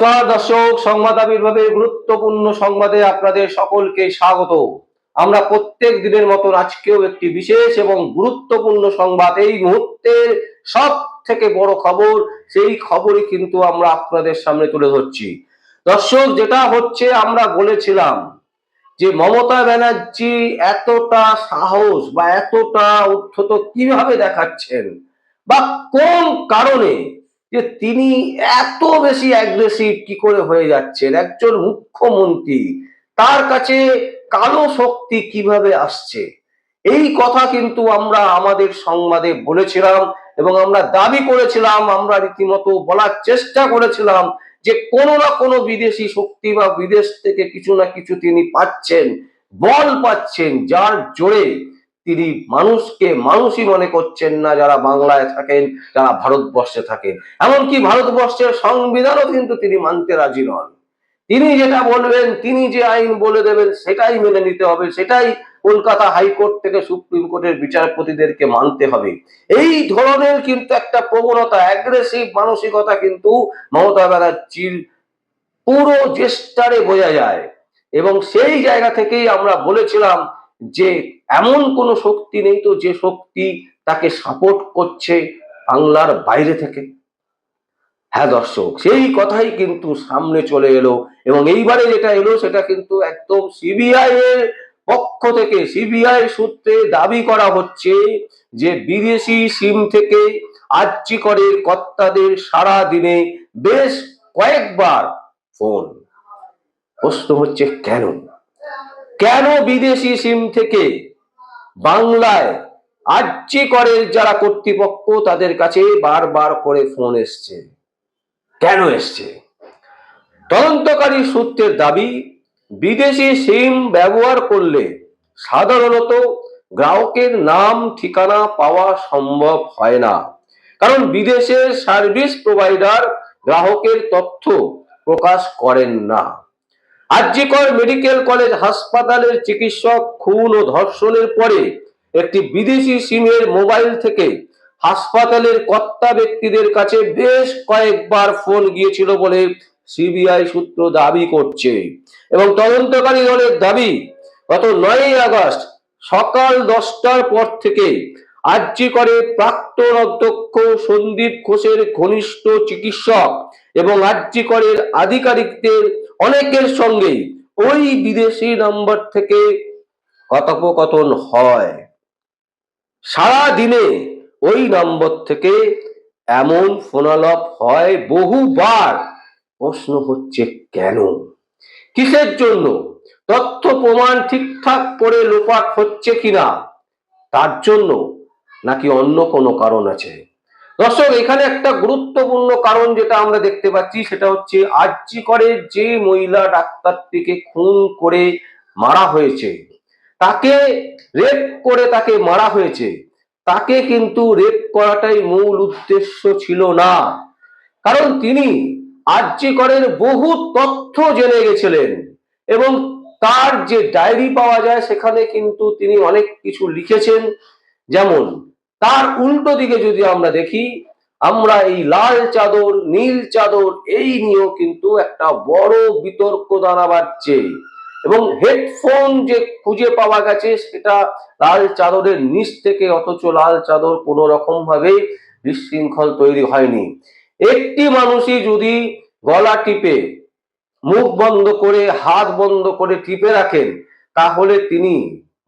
নমস্কার, দর্শক, সংবাদ আবির্ভাবে গুরুত্বপূর্ণ সংবাদে আপনাদের সকলকে স্বাগত। আমরা প্রত্যেক দিনের মতন আজকেও একটি বিশেষ এবং গুরুত্বপূর্ণ সংবাদ, এই মুহূর্তের সব থেকে বড় খবর, সেই খবরই কিন্তু আমরা আপনাদের সামনে তুলে ধরছি। দর্শক, যেটা হচ্ছে আমরা বলেছিলাম যে মমতা ব্যানার্জি এতটা সাহস বা এতটা উদ্ধত কীভাবে দেখাচ্ছেন বা কোন কারণে যে তিনি এত বেশি অ্যাগ্রেসিভ কি করে হয়ে যাচ্ছেন? একজন মুখ্যমন্ত্রী, তার কাছে কালো শক্তি কীভাবে আসছে? এই কথা কিন্তু আমরা আমাদের সংবাদে বলেছিলাম এবং আমরা দাবি করেছিলাম, আমরা রীতিমতো বলার চেষ্টা করেছিলাম যে কোনো না কোনো বিদেশি শক্তি বা বিদেশ থেকে কিছু না কিছু তিনি পাচ্ছেন, বল পাচ্ছেন যার জোরে। তিনি মানুষকে মানুষই মনে করছেন না যারা বাংলায় থাকেন, যারা ভারতবর্ষে থাকেন। এমনকি ভারতবর্ষের সংবিধানও কিন্তু তিনি মানতে রাজি নন। তিনি যেটা বলবেন, তিনি যে আইন বলে দেবেন, সেটাই মেনে নিতে হবে, সেটাই কলকাতা হাইকোর্ট থেকে সুপ্রিম কোর্টের বিচারপতিদেরকে মানতে হবে। এই ধরনের কিন্তু একটা প্রবণতা অ্যাগ্রেসিভ মানসিকতা কিন্তু মমতা ব্যানার্জির পুরো জেস্টারে বোঝা যায়। এবং সেই জায়গা থেকেই আমরা বলেছিলাম যে এমন কোনো শক্তি নেই তো যে শক্তি তাকে সাপোর্ট করছে বাংলার বাইরে থেকে। হ্যাঁ দর্শক, সেই কথাই কিন্তু সামনে চলে এলো এবং এইবারে যেটা এলো সেটা কিন্তু একদম সিবিআই এর পক্ষ থেকে সিবিআই সূত্রে দাবি করা হচ্ছে যে বিদেশি সিম থেকে আর্চি করে কর্তাদের সারা দিনে বেশ কয়েকবার ফোন। প্রশ্ন হচ্ছে কেন? কেন বিদেশি সিম থেকে বাংলায় আর্চি করে যারা কর্তৃপক্ষ তাদের কাছে বারবার করে ফোন এসছে। কেন এসছে? তদন্তকারী সূত্রের দাবি, বিদেশি সিম ব্যবহার করলে সাধারণত গ্রাহকের নাম, ঠিকানা পাওয়া সম্ভব হয় না। কারণ বিদেশের সার্ভিস প্রোভাইডার গ্রাহকের তথ্য প্রকাশ করেন না। আরজিকর মেডিকেল কলেজ হাসপাতালের চিকিৎসক, খুন ও ধর্ষণের পরে একটি বিদেশি সিমের মোবাইল থেকে হাসপাতালের কর্তা ব্যক্তিদের কাছে বেশ কয়েকবার ফোন গিয়েছিল বলে সিবিআই সূত্র দাবি করছে। এবং তদন্তকারী দলের দাবি, গত নয়ই আগস্ট সকাল দশটার পর থেকে আর্জি করে প্রাক্তন অধ্যক্ষ সন্দীপ ঘোষের ঘনিষ্ঠ চিকিৎসক এবং আর্জি করের আধিকারিকদের অনেকের সঙ্গে ওই বিদেশি নাম্বার থেকে কথোপকথন হয়। সারা দিনে ওই নম্বর থেকে এমন ফোনালাপ হয়, বহুবার প্রশ্ন হচ্ছে কেন? কিসের জন্য? তথ্য প্রমাণ ঠিকঠাক করে লোপাট হচ্ছে কিনা? তার জন্য নাকি অন্য কোনো কারণ আছে? দর্শক, এখানে একটা গুরুত্বপূর্ণ কারণ যেটা আমরা দেখতে পাচ্ছি, সেটা হচ্ছে আর্জি করে যে মহিলা ডাক্তারটিকে খুন করে মারা হয়েছে, তাকে রেপ করে তাকে মারা হয়েছে, তাকে কিন্তু রেপ করাটাই মূল উদ্দেশ্য ছিল না। কারণ তিনি আর্জি করের বহু তথ্য জেনে গেছিলেন এবং তার যে ডায়েরি পাওয়া যায়, সেখানে কিন্তু তিনি অনেক কিছু লিখেছেন। যেমন তার উল্টো দিকে যদি আমরা দেখি, আমরা এই লাল চাদর, নীল চাদর, এই নিয়েও কিন্তু একটা বড় বিতর্ক দানা বাড়ছে এবং হেডফোন যে খুঁজে পাওয়া গেছে, সেটা লাল চাদরের নিচ থেকে, অথচ লাল চাদর কোনো রকম ভাবে বিশৃঙ্খল তৈরি হয়নি। একটি মানুষই যদি গলা টিপে, মুখ বন্ধ করে, হাত বন্ধ করে টিপে রাখেন, তাহলে তিনি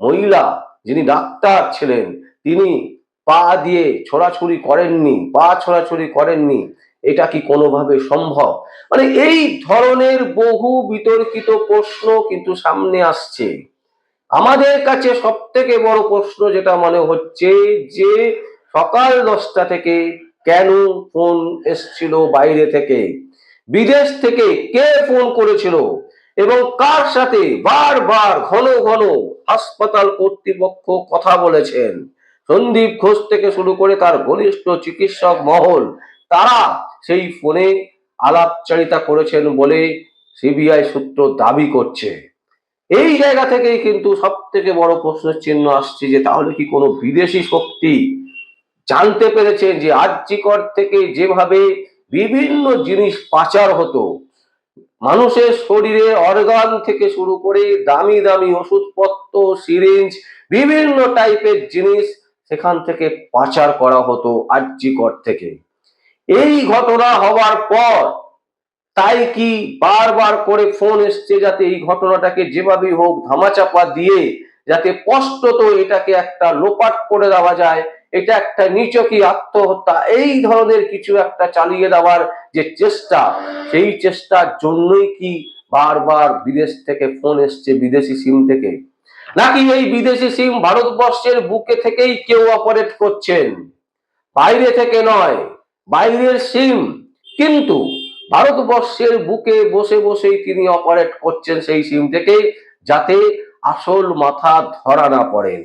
মহিলা, যিনি ডাক্তার ছিলেন, তিনি পা দিয়ে ছোড়াছুড়ি করেননি, পা ছোড়াছুড়ি করেননি, এটা কি কোনোভাবে সম্ভব? মানে এই ধরনের বহু বিতর্কিত প্রশ্ন কিন্তু সামনে আসছে। আমাদের কাছে সব থেকে বড় প্রশ্ন যেটা মনে হচ্ছে যে সকাল দশটা থেকে কেন ফোন এসছিল বাইরে থেকে? বিদেশ থেকে কে ফোন করেছিল? এবং কার সাথে? বারবার ঘন ঘন হাসপাতাল কর্তৃপক্ষ কথা বলেছেন। সন্দীপ ঘোষ থেকে শুরু করে তার ঘনিষ্ঠ চিকিৎসক মহল, তারা সেই ফোনে আলাপচারিতা করেছেন বলে সিবিআই সূত্র দাবি করছে। এই জায়গা থেকেই কিন্তু সব থেকে বড় প্রশ্নের চিহ্ন আসছে যে তাহলে কি কোনো বিদেশি শক্তি জানতে পেরেছেন যে আর্যিকর থেকে যেভাবে বিভিন্ন জিনিস পাচার হতো, মানুষের শরীরে অর্গান থেকে শুরু করে দামি দামি ওষুধপত্র সিরিঞ্জ বিভিন্ন টাইপের জিনিস সেখান থেকে পাচার করা হতো আর্যিকর থেকে। এই ঘটনা হওয়ার পর তাই কি বারবার করে ফোন এসছে যাতে এই ঘটনাটাকে যেভাবেই হোক ধামাচাপা দিয়ে যাতে স্পষ্টত এটাকে একটা লোপাট করে দেওয়া যায়, এটা একটা নিচকি আত্মহত্যা, এই ধরনের কিছু একটা চালিয়ে দেওয়ার যে চেষ্টা, সেই চেষ্টার জন্যই কি বারবার বিদেশ থেকে ফোন এসছে, বিদেশি সিম থেকে? নাকি এই বিদেশি সিম ভারতবর্ষের বুকে থেকেই কেউ অপারেট করছেন? বাইরে থেকে নয়, বাইরের সিম। কিন্তু ভারতবর্ষের বুকে বসে বসেই তিনি অপারেট করছেন সেই সিম থেকে যাতে আসল মাথা ধরা না পড়েন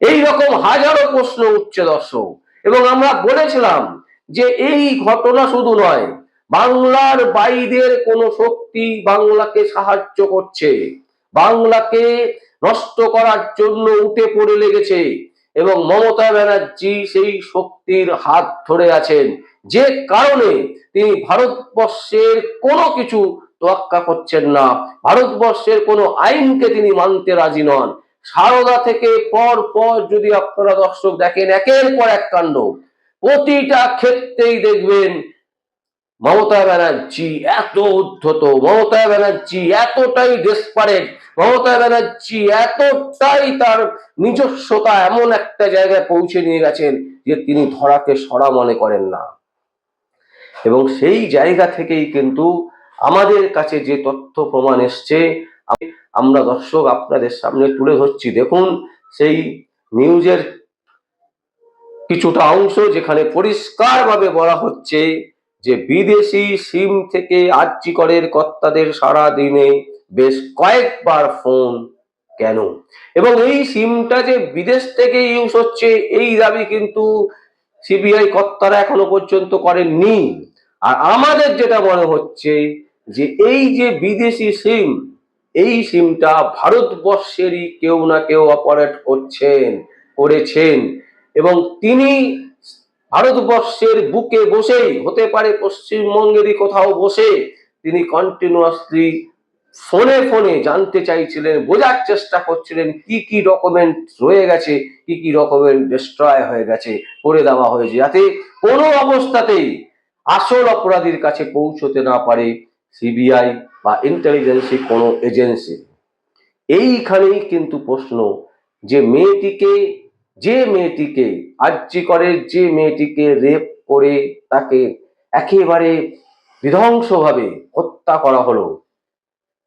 এই রকম হাজারো প্রশ্ন উঠছে দর্শক, এবং আমরা বলেছিলাম যে এই ঘটনা শুধু নয়, বাংলার বাইরের কোন শক্তি বাংলাকে সাহায্য করছে। বাংলাকে নষ্ট করার জন্য উঠে পড়ে লেগেছে এবং মমতা ব্যানার্জি সেই শক্তির হাত ধরে আছেন। যে কারণে তিনি ভারতবর্ষের কোনো কিছু তোয়াক্কা করছেন না। ভারতবর্ষের কোনো আইনকে তিনি মানতে রাজি নন। সারদা থেকে পর পর যদি আপনারা দর্শক দেখেন, একের পর এক কাণ্ড। প্রতিটা ক্ষেত্রেই দেখবেন মমতা ব্যানার্জি এত উদ্ধত, মমতা ব্যানার্জি এতটাই ডেসপারেট মমতা ব্যানার্জি এতটাই তার নিজস্বতা এমন একটা জায়গায় পৌঁছে নিয়ে গেছেন যে তিনি ধরাকে সরা মনে করেন না। এবং সেই জায়গা থেকেই কিন্তু আমাদের কাছে যে তথ্য প্রমাণ এসছে আমি- আমরা দর্শক আপনাদের সামনে তুলে ধরছি। দেখুন, সেই নিউজের কিছুটা অংশ যেখানে পরিষ্কারভাবে বলা হচ্ছে যে বিদেশি সিম থেকে আর্যিকরের কর্তাদের সারা দিনে বেশ কয়েকবার ফোন কেন? এবং এই সিমটা যে বিদেশ থেকে ইউজ হচ্ছে, এই দাবি কিন্তু সিবিআই কর্তারা এখনও পর্যন্ত করেননি। আর আমাদের যেটা মনে হচ্ছে যে এই যে বিদেশি সিম, এই সিমটা ভারতবর্ষেরই কেউ না কেউ অপারেট করছেন, করেছেন। এবং তিনি ভারতবর্ষের বুকে বসেই, হতে পারে পশ্চিমবঙ্গেরই কোথাও বসে, তিনি কন্টিনিউয়াসলি ফোনে ফোনে জানতে চাইছিলেন, বোঝার চেষ্টা করছিলেন কি কি ডকুমেন্ট রয়ে গেছে, কি কি ডকুমেন্ট ডিস্ট্রয় হয়ে গেছে, করে দেওয়া হয়েছে, যাতে কোনো অবস্থাতেই আসল অপরাধীর কাছে পৌঁছতে না পারে সিবিআই বা ইন্টেলিজেন্সি কোনো এজেন্সি এইখানেই কিন্তু প্রশ্ন, যে মেয়েটিকে যে মেয়েটিকে আর্যিকরের যে মেয়েটিকে রেপ করে তাকে একেবারে বিধ্বংসভাবে হত্যা করা হলো।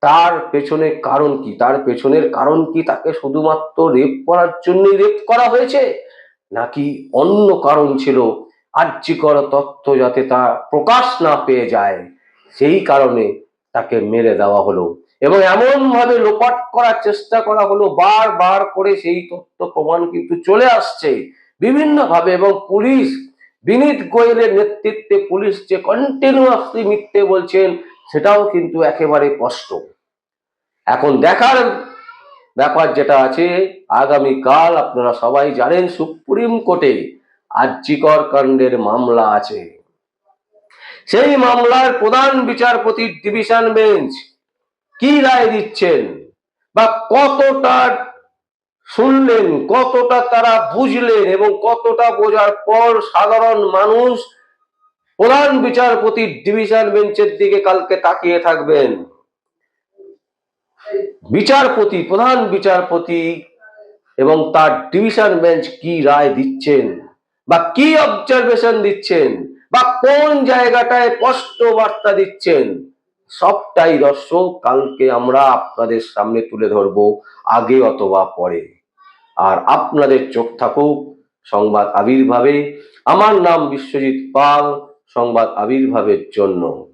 তার পেছনে কারণ কি? তার পেছনের কারণ কি তাকে শুধুমাত্র রেপ করার জন্যই রেপ করা হয়েছে? নাকি অন্য কারণ ছিল? আর্যিকর তথ্য যাতে তা প্রকাশ না পেয়ে যায়, সেই কারণে তাকে মেরে দেওয়া হলো। এবং এমন ভাবে লোপাট করার চেষ্টা করা হলো বার বার করে সেই তথ্য প্রমাণ কিন্তু চলে আসছে। বিভিন্ন ভাবে এবং পুলিশ, বিনীত গোয়েলের নেতৃত্বে পুলিশ যে কন্টিনিউয়াসলি মিথ্যে বলছেন, সেটাও কিন্তু একেবারে স্পষ্ট। এখন দেখার ব্যাপার যেটা আছে, আগামীকাল আপনারা সবাই জানেন সুপ্রিম কোর্টে আর্যিকর কাণ্ডের মামলা আছে। সেই মামলার প্রধান বিচারপতি ডিভিশন বেঞ্চ কি রায় দিচ্ছেন বা কতটা শুনলেন কতটা তারা বুঝলেন এবং কতটা বোঝার পর সাধারণ মানুষ প্রধান বিচারপতি ডিভিশন বেঞ্চের দিকে কালকে তাকিয়ে থাকবেন। বিচারপতি, প্রধান বিচারপতি এবং তার ডিভিশন বেঞ্চ কি রায় দিচ্ছেন বা কি অবজারভেশন দিচ্ছেন বা কোন জায়গাটায় স্পষ্ট বার্তা দিচ্ছেন, সবটাই দর্শক কালকে আমরা আপনাদের সামনে তুলে ধরব আগে অথবা পরে। আর আপনাদের চোখ থাকুক সংবাদ আবির্ভাবে। আমার নাম বিশ্বজিৎ পাল সংবাদ আবির্ভাবের জন্য।